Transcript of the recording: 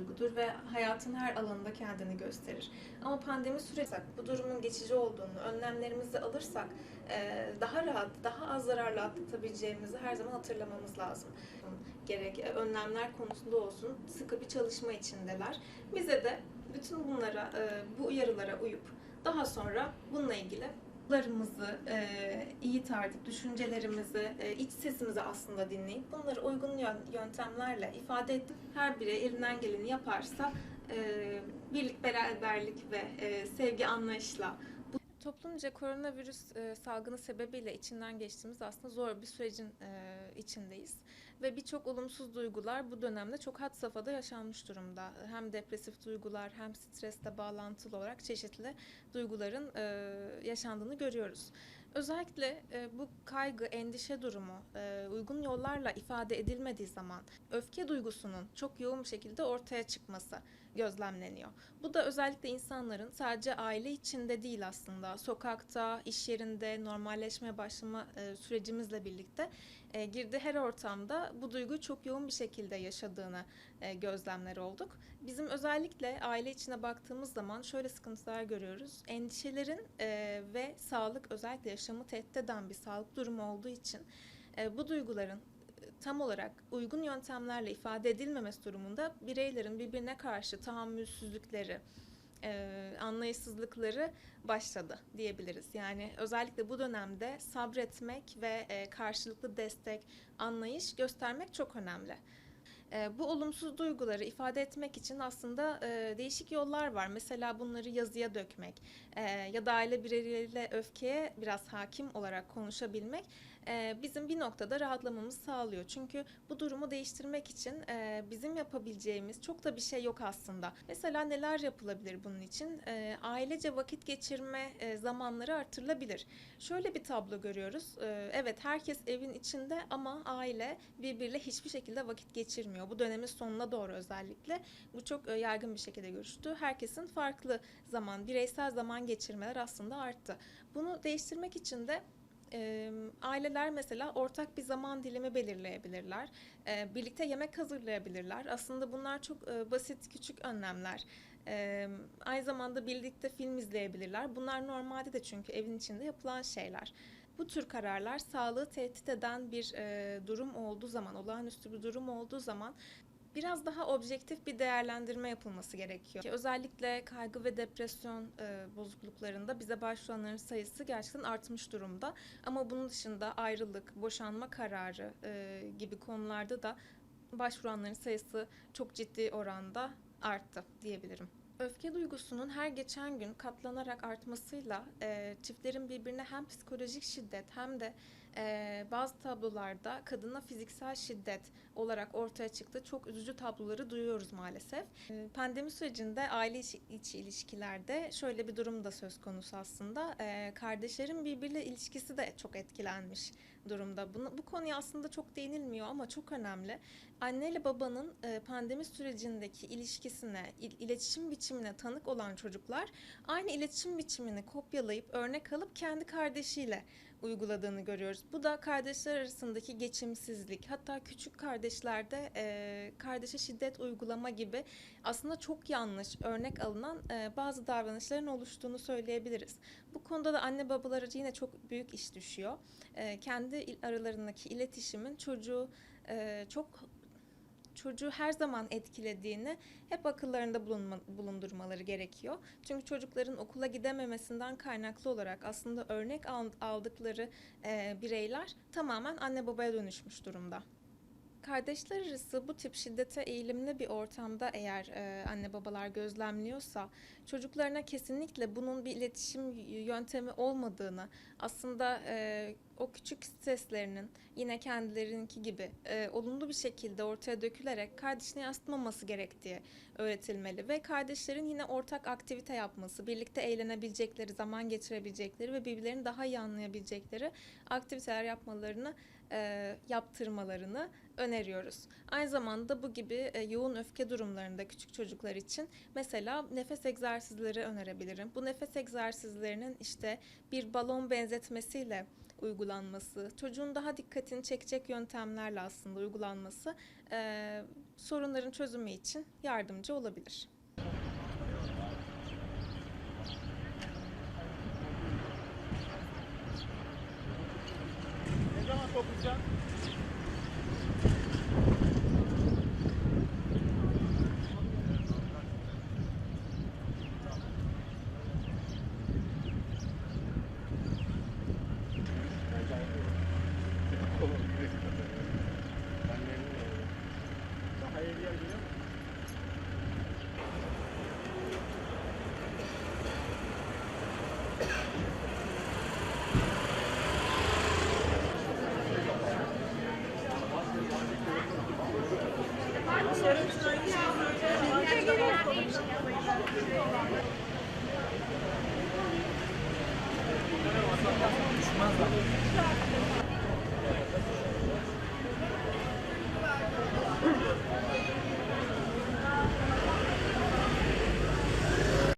duygudur ve hayatın her alanında kendini gösterir. Ama pandemi süreci bu durumun geçici olduğunu, önlemlerimizi alırsak e, daha rahat, daha az zararla atlatabileceğimizi her zaman hatırlamamız lazım. Gerek e, önlemler konusunda olsun sıkı bir çalışma içindeler. Bize de bütün bunlara, e, bu uyarılara uyup daha sonra bununla ilgili duygularımızı e, iyi tartıp, düşüncelerimizi, e, iç sesimizi aslında dinleyip bunları uygun yön- yöntemlerle ifade edip her biri elinden geleni yaparsa e, birlik, beraberlik ve e, sevgi anlayışla Toplumca koronavirüs e, salgını sebebiyle içinden geçtiğimiz aslında zor bir sürecin e, içindeyiz. Ve birçok olumsuz duygular bu dönemde çok had safhada yaşanmış durumda. Hem depresif duygular hem stresle bağlantılı olarak çeşitli duyguların e, yaşandığını görüyoruz. Özellikle e, bu kaygı, endişe durumu e, uygun yollarla ifade edilmediği zaman öfke duygusunun çok yoğun bir şekilde ortaya çıkması gözlemleniyor. Bu da özellikle insanların sadece aile içinde değil aslında sokakta, iş yerinde normalleşmeye başlama e, sürecimizle birlikte e, girdiği her ortamda bu duyguyu çok yoğun bir şekilde yaşadığını e, gözlemler olduk. Bizim özellikle aile içine baktığımız zaman şöyle sıkıntılar görüyoruz. Endişelerin e, ve sağlık özellikle yaşamı tehdit eden bir sağlık durumu olduğu için e, bu duyguların e, tam olarak uygun yöntemlerle ifade edilmemesi durumunda bireylerin birbirine karşı tahammülsüzlükleri, e, anlayışsızlıkları başladı diyebiliriz. Yani özellikle bu dönemde sabretmek ve e, karşılıklı destek, anlayış göstermek çok önemli. E, bu olumsuz duyguları ifade etmek için aslında e, değişik yollar var. Mesela bunları yazıya dökmek e, ya da aile bireyleriyle öfkeye biraz hakim olarak konuşabilmek e, bizim bir noktada rahatlamamızı sağlıyor. Çünkü bu durumu değiştirmek için e, bizim yapabileceğimiz çok da bir şey yok aslında. Mesela neler yapılabilir bunun için? E, ailece vakit geçirme e, zamanları artırılabilir. Şöyle bir tablo görüyoruz. E, evet herkes evin içinde ama aile birbiriyle hiçbir şekilde vakit geçirmiyor. Bu dönemin sonuna doğru özellikle bu çok e, yaygın bir şekilde görüştü. Herkesin farklı zaman, bireysel zaman geçirmeler aslında arttı. Bunu değiştirmek için de aileler mesela ortak bir zaman dilimi belirleyebilirler. E, birlikte yemek hazırlayabilirler. Aslında bunlar çok e, basit küçük önlemler. Aynı zamanda birlikte film izleyebilirler. Bunlar normalde de çünkü evin içinde yapılan şeyler. Bu tür kararlar sağlığı tehdit eden bir e, durum olduğu zaman, olağanüstü bir durum olduğu zaman biraz daha objektif bir değerlendirme yapılması gerekiyor. Ki Özellikle kaygı ve depresyon e, bozukluklarında bize başvuranların sayısı gerçekten artmış durumda. Ama bunun dışında ayrılık, boşanma kararı e, gibi konularda da başvuranların sayısı çok ciddi oranda arttı diyebilirim. Öfke duygusunun her geçen gün katlanarak artmasıyla e, çiftlerin birbirine hem psikolojik şiddet hem de e, bazı tablolarda kadına fiziksel şiddet olarak ortaya çıktı. Çok üzücü tabloları duyuyoruz maalesef. E, pandemi sürecinde aile içi, içi ilişkilerde şöyle bir durum da söz konusu aslında. E, kardeşlerin birbiriyle ilişkisi de çok etkilenmiş durumda. Bunu, bu konuya aslında çok değinilmiyor ama çok önemli. Anne ile babanın e, pandemi sürecindeki ilişkisine, il- iletişim biçimine tanık olan çocuklar aynı iletişim biçimini kopyalayıp örnek alıp kendi kardeşiyle uyguladığını görüyoruz. Bu da kardeşler arasındaki geçimsizlik, hatta küçük kardeşlerde e, kardeşe şiddet uygulama gibi aslında çok yanlış örnek alınan e, bazı davranışların oluştuğunu söyleyebiliriz. Bu konuda da anne babalara yine çok büyük iş düşüyor. E, kendi aralarındaki iletişimin çocuğu e, çok çocuğu her zaman etkilediğini hep akıllarında bulunma, bulundurmaları gerekiyor. Çünkü çocukların okula gidememesinden kaynaklı olarak aslında örnek al- aldıkları e, bireyler tamamen anne babaya dönüşmüş durumda. Kardeşler arası bu tip şiddete eğilimli bir ortamda eğer e, anne babalar gözlemliyorsa çocuklarına kesinlikle bunun bir iletişim yöntemi olmadığını aslında e, o küçük seslerinin yine kendilerinki gibi e, olumlu bir şekilde ortaya dökülerek kardeşine yansıtmaması gerektiği öğretilmeli ve kardeşlerin yine ortak aktivite yapması, birlikte eğlenebilecekleri, zaman geçirebilecekleri ve birbirlerini daha iyi anlayabilecekleri aktiviteler yapmalarını e, yaptırmalarını öneriyoruz. Aynı zamanda bu gibi e, yoğun öfke durumlarında küçük çocuklar için mesela nefes egzersizleri önerebilirim. Bu nefes egzersizlerinin işte bir balon benzetmesiyle uygulanması, çocuğun daha dikkatini çekecek yöntemlerle aslında uygulanması e, sorunların çözümü için yardımcı olabilir. Ne zaman toplayacaksın? Daha iyi bir yer biliyor musun? Düşmez zaten.